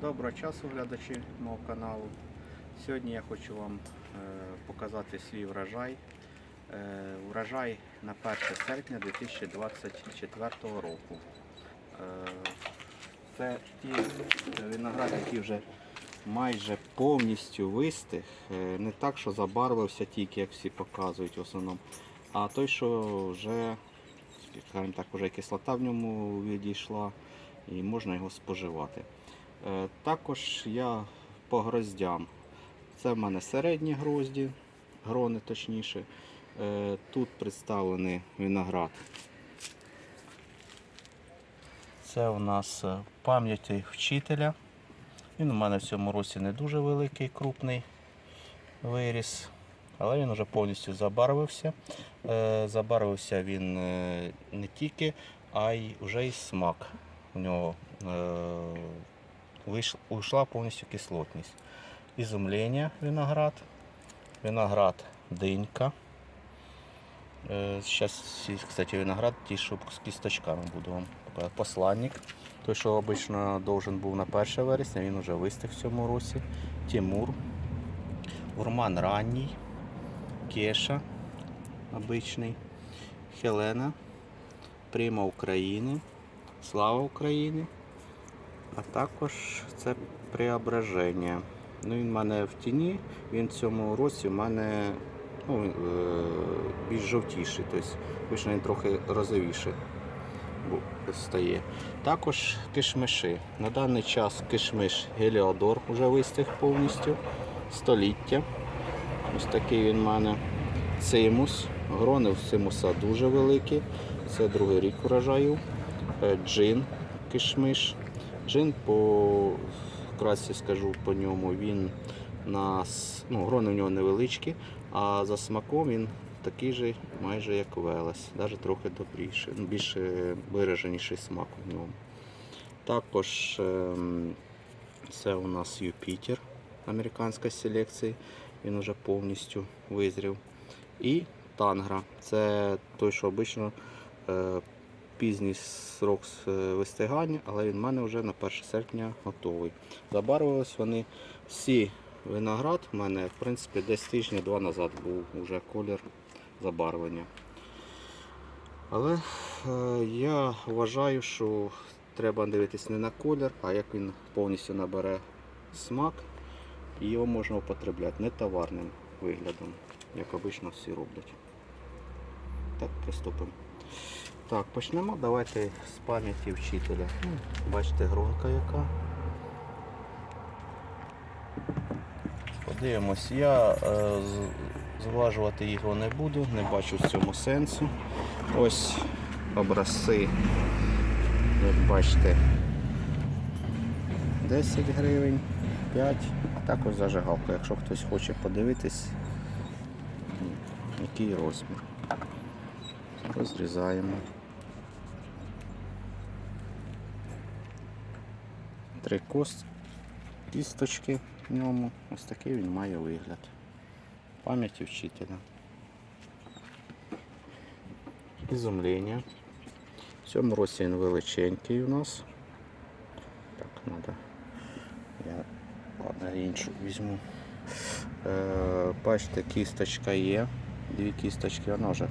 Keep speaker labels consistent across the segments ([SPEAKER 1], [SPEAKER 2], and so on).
[SPEAKER 1] Доброго часу, глядачі мого каналу. Сьогодні я хочу вам е, показати свій врожай. Е, Врожай на 1 серпня 2024 року. Е, Це ті виноград, які вже майже повністю вистиг. Е, Не так, що забарвився тільки, як всі показують в основному, а той, що вже, скажімо так, вже кислота в ньому відійшла і можна його споживати. Е, Також я по гроздям. Це в мене середні грозді, грони точніше. Е, Тут представлений виноград. Це у нас е, пам'яті вчителя. Він у мене в цьому році не дуже великий, крупний виріс, але він вже повністю забарвився. Забарвився він не тільки, а й вже й смак. У нього ушла повністю кислотність. Ізумлення виноград, виноград динька. Зараз, кстати, виноград ті, що з кісточками буду вам. Посланник. Той, що обично должен був на 1 вересня, він вже вистиг в цьому році. Тимур. Урман ранній. Кеша обичний. Хелена. Прима України. Слава України. А також це преображення. Ну, він в мене в тіні, він в цьому році в мене ну, е, більш жовтіший, тобто вийшло він трохи розовіший стає. Також кишмиші. На даний час кишмиш Геліодор вже вистиг повністю. Століття. Ось такий він в мене. Цимус. Грони в цимуса дуже великі. Це другий рік урожаю. Е, Джин кишмиш. Джин по вкратці скажу по ньому, він на ну, грони в нього невеличкі, а за смаком він такий же майже як Велес, навіть трохи добріший, ну, більш е, вираженіший смак в ньому. Також ем, це у нас Юпітер американської селекції, він вже повністю визрів. І тангра. Це той, що обично е, пізній срок е, вистигання, але він в мене вже на 1 серпня готовий. Забарвились вони всі виноград. У мене в принципі десь тижня-два назад був вже колір забарвлення. Але е, я вважаю, що треба дивитись не на колір, а як він повністю набере смак і його можна употребляти не товарним виглядом, як обично всі роблять. Так, приступимо. Так, почнемо. Давайте з пам'яті вчителя. Бачите, гронка яка. Подивимось, я е, зважувати його не буду, не бачу в цьому сенсу. Ось образці, як бачите, 10 гривень, 5, а також зажигалка, якщо хтось хоче подивитись, який розмір. Розрізаємо. Три кост, кісточки в ньому. Ось такий він має вигляд. Пам'яті вчителя. Ізумлення. В цьому році він величенький у нас. Так, треба. Я ладно, іншу візьму. Е, бачите, кісточка є. Дві кісточки, вона вже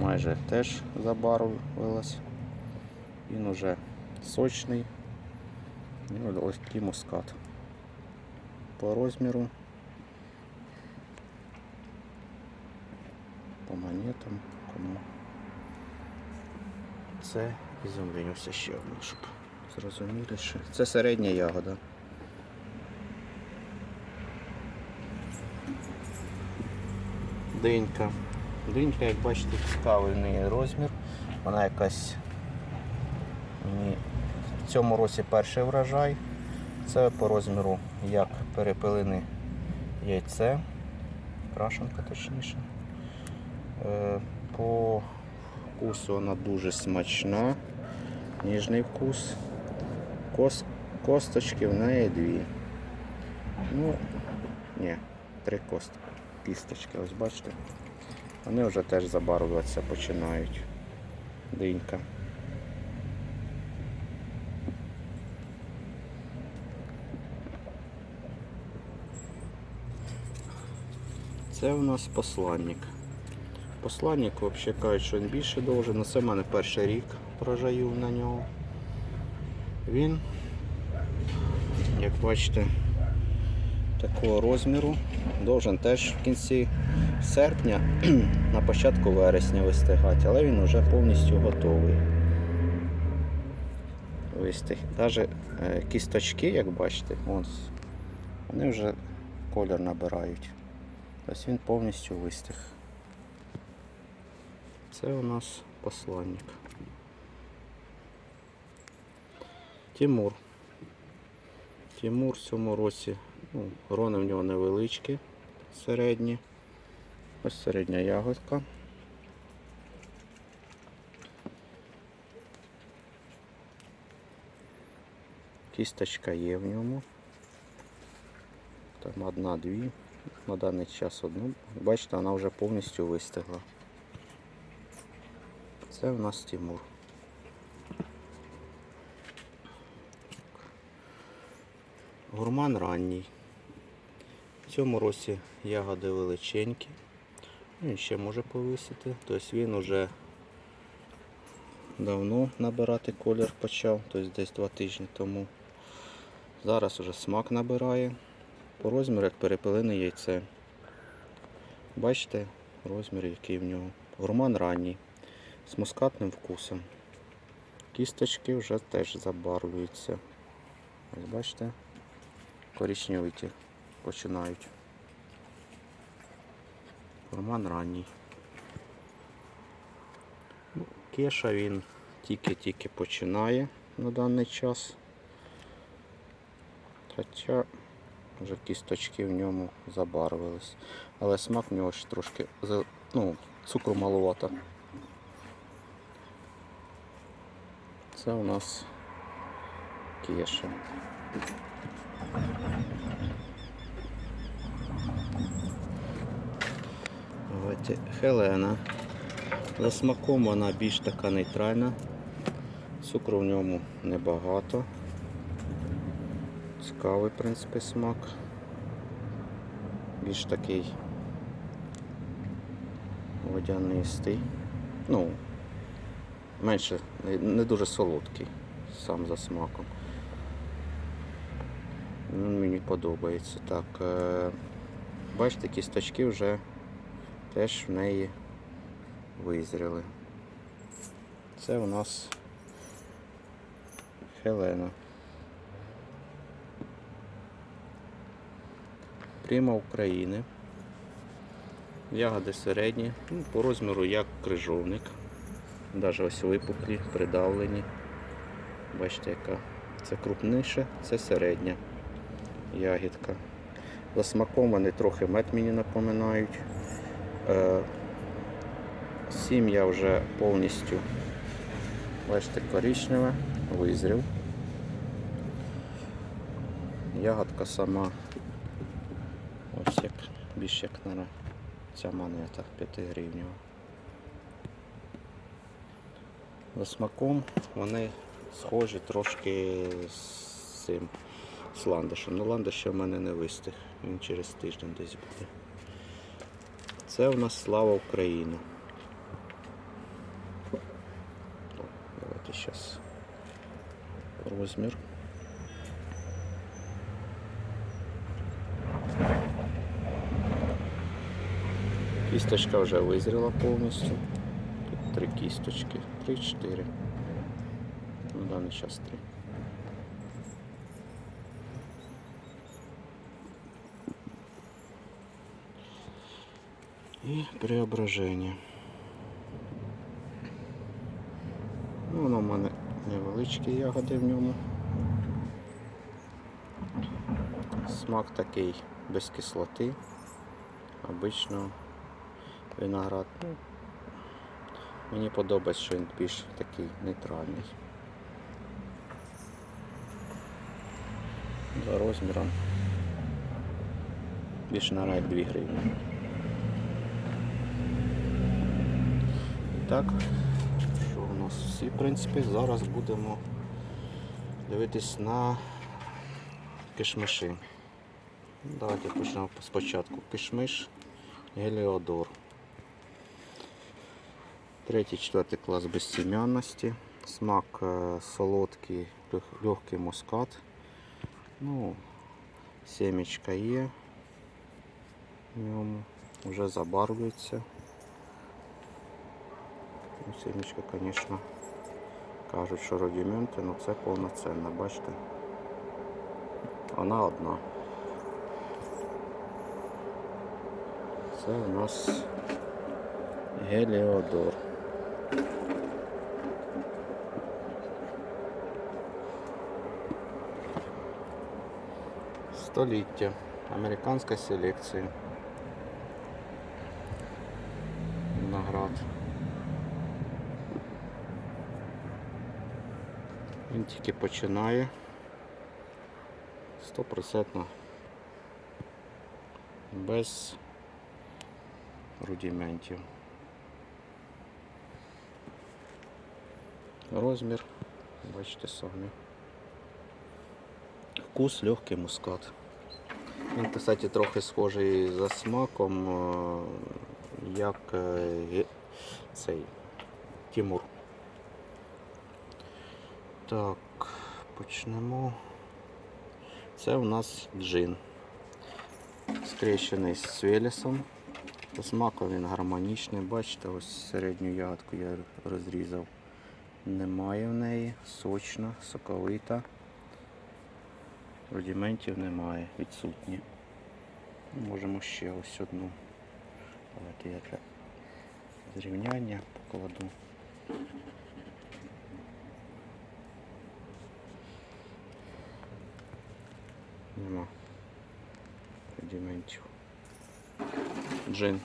[SPEAKER 1] майже теж забарвилась. Він уже сочний. І ось такий мускат. По розміру. По монетам. Кому. Це ізумлюся ще одну, щоб зрозуміли, що це середня ягода. Динька. Динька, як бачите, цікавий в неї розмір. Вона якась мені в цьому році перший врожай. Це по розміру як перепилене яйце, крашенка точніше. Е, По вкусу вона дуже смачна, ніжний вкус. Кос, косточки в неї дві. Ну, ні, три костки. Кісточки, ось бачите. Вони вже теж забарвлюватися починають. Динька. Це у нас посланник. Посланник, взагалі кажуть, що він більше должен. але Це в мене перший рік прожаю на нього. Він, як бачите, такого розміру. Должен теж в кінці серпня, на початку вересня вистигати, але він вже повністю готовий. Вистиг. Навіть е, кісточки, як бачите, вони вже колір набирають. Тобто він повністю вистиг. Це у нас посланник. Тимур. Тимур в цьому році, ну, грони в нього невеличкі, середні. Ось середня ягодка. Кісточка є в ньому. Там одна-дві. На даний час одну. Бачите, вона вже повністю вистигла. Це у нас Тимур. Гурман ранній. В цьому році ягоди величенькі. Ну, Він ще може повисити. Тобто він уже давно набирати колір почав, тобто десь два тижні тому. Зараз уже смак набирає. По розміру як перепелине яйце. Бачите розмір, який в нього. Гурман ранній, з мускатним вкусом. Кісточки вже теж забарвлюються. Ось бачите, коричневиті починають. Гурман ранній. Ну, Кеша він тільки-тільки починає на даний час. Хоча вже кісточки в ньому забарвились. Але смак в нього ще трошки ну, цукру маловато. Це у нас кеша. Давайте Хелена. За смаком вона більш така нейтральна. Цукру в ньому небагато. Цікавий, в принципі, смак. Більш такий водянистий. Ну, менше, не- дуже солодкий сам за смаком. Він мені подобається. Так, е, бачите, кісточки вже теж в неї визріли. Це у нас Хелена. Прямо України. Ягоди середні, ну, по розміру як крижовник. Навіть ось випуклі, придавлені. Бачите, яка це крупніше, це середня ягідка. За смаком вони трохи мед мені напоминають. Е, Сім'я вже повністю, бачите, коричневе, визрів. Ягодка сама більш як на ця монета 5 гривнева. За смаком вони схожі трошки з цим з ландишем. Ну ландиш в мене не вистиг, він через тиждень десь буде. Це у нас слава Україні. Давайте зараз розмір. Кісточка вже визріла повністю. Тут три кісточки. Три-чотири. На даний час три. І преображення. Ну, воно в мене невеличкі ягоди в ньому. Смак такий без кислоти. Обично виноград. Ну, мені подобається, що він більш такий нейтральний. За розміром. Більше на як 2 гривні. Так, що у нас всі, в принципі, зараз будемо дивитись на кишмиші. Давайте почнемо спочатку. Кишмиш Геліодор. Третій, четвертий клас безсім'янності. Смак е, солодкий, легкий мускат. Ну, семечка є. В ньому вже забарвлюється. Ну, Семечка, звісно, кажуть, що рудименти, але це повноцінна, бачите? Вона одна. Це у нас Геліодор. Століття. Американська селекція. Виноград. Він тільки починає. Стопроцентно. Без рудиментів. Розмір, бачите самі. Вкус легкий мускат. Він, кстати, трохи схожий за смаком, е, як е, цей Тимур. Так, почнемо. Це у нас джин. Скрещений з Велесом. По смаку він гармонічний. Бачите, ось середню ягодку я розрізав. Немає в неї. Сочна, соковита. Рудиментів немає, відсутні. Можемо ще ось одну. Давайте я для зрівняння покладу. Нема рудиментів. Джин.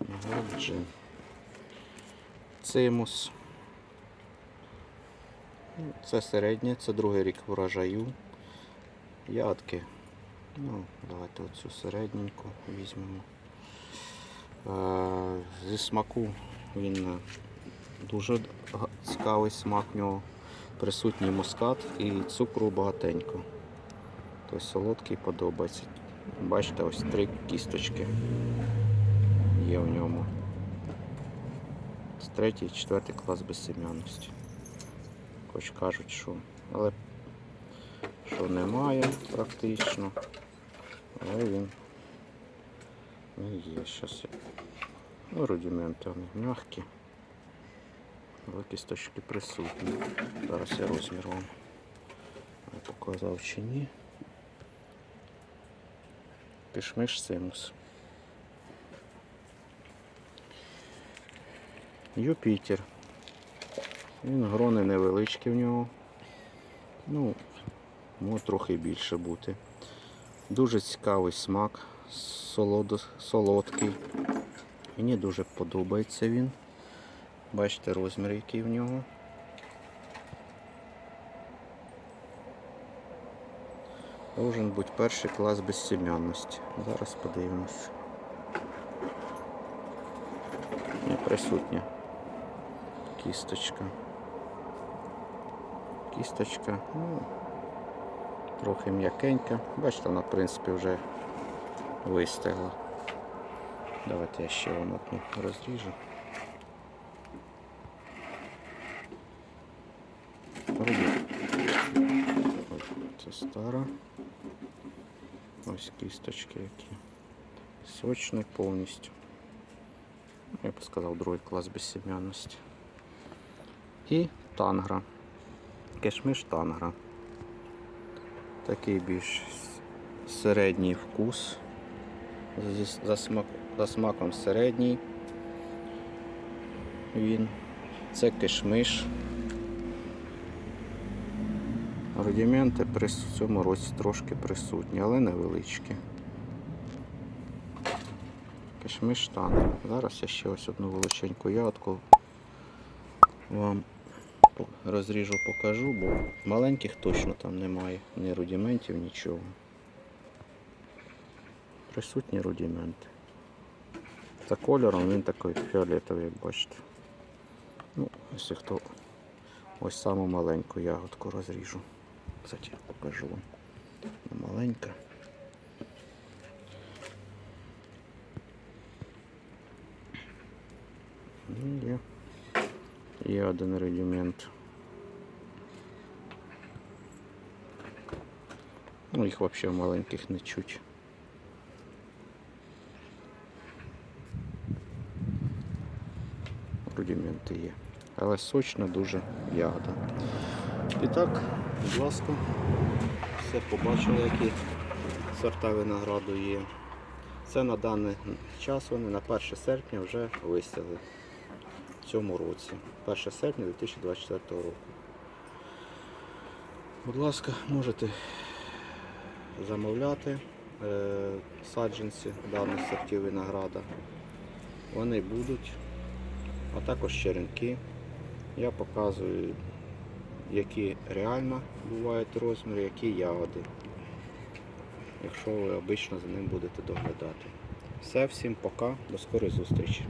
[SPEAKER 1] Ага, джин. Цимус. Це середнє, це другий рік врожаю. Ядки. Ну, давайте оцю середненьку візьмемо. Е, Зі смаку він е, дуже цікавий смак в нього. Присутній мускат і цукру багатенько. Тобто солодкий подобається. Бачите, ось три кісточки є в ньому. Третій, четвертий клас безсем'янності. Хоч кажуть, що. Але що немає практично. Але він ну, є щось. Ну, рудименти вони м'які. Але кісточки присутні. Зараз я розмір вам показав чи ні. Кишмиш Симус. Юпітер. Він грони невеличкі в нього. Ну, може трохи більше бути. Дуже цікавий смак, солодо, солодкий. Мені дуже подобається він. Бачите розмір, який в нього. Должен бути перший клас безсім'янності. Зараз подивимось. Не присутня кісточка. Кісточка, ну, трохи м'якенька. Бачите, вона, в принципі, вже вистигла. Давайте я ще вам одну розріжу. Вроді. Ой, Це стара. Ось кісточки які. Сочний повністю. Я б сказав, другий клас безсім'янності. І тангра. Кишмиш тангра. Такий більш середній вкус. За, смак, за смаком середній. Він. Це кишмиш. Рудименти при цьому році трошки присутні, але невеличкі. Кишмиш тангра. Зараз я ще ось одну величеньку ягодку вам розріжу, покажу, бо маленьких точно там немає, ні рудиментів, нічого. Присутні рудименти. За кольором він такий фіолетовий, як бачите. Ну, якщо хто ось саму маленьку ягодку розріжу. Кстати, покажу вам. Маленька. І є є один рудимент. Ну, їх взагалі маленьких не чуть. Рудименти є. Але сочна дуже ягода. І так, будь ласка, все побачили, які сорта винограду є. Це на даний час вони на 1 серпня вже висіли цьому році. 1 серпня 2024 року. Будь ласка, можете замовляти е, саджанці даних сортів винограда. Вони будуть, а також черенки. Я показую, які реально бувають розміри, які ягоди якщо ви обично за ним будете доглядати. Все, всім пока, до скорої зустрічі.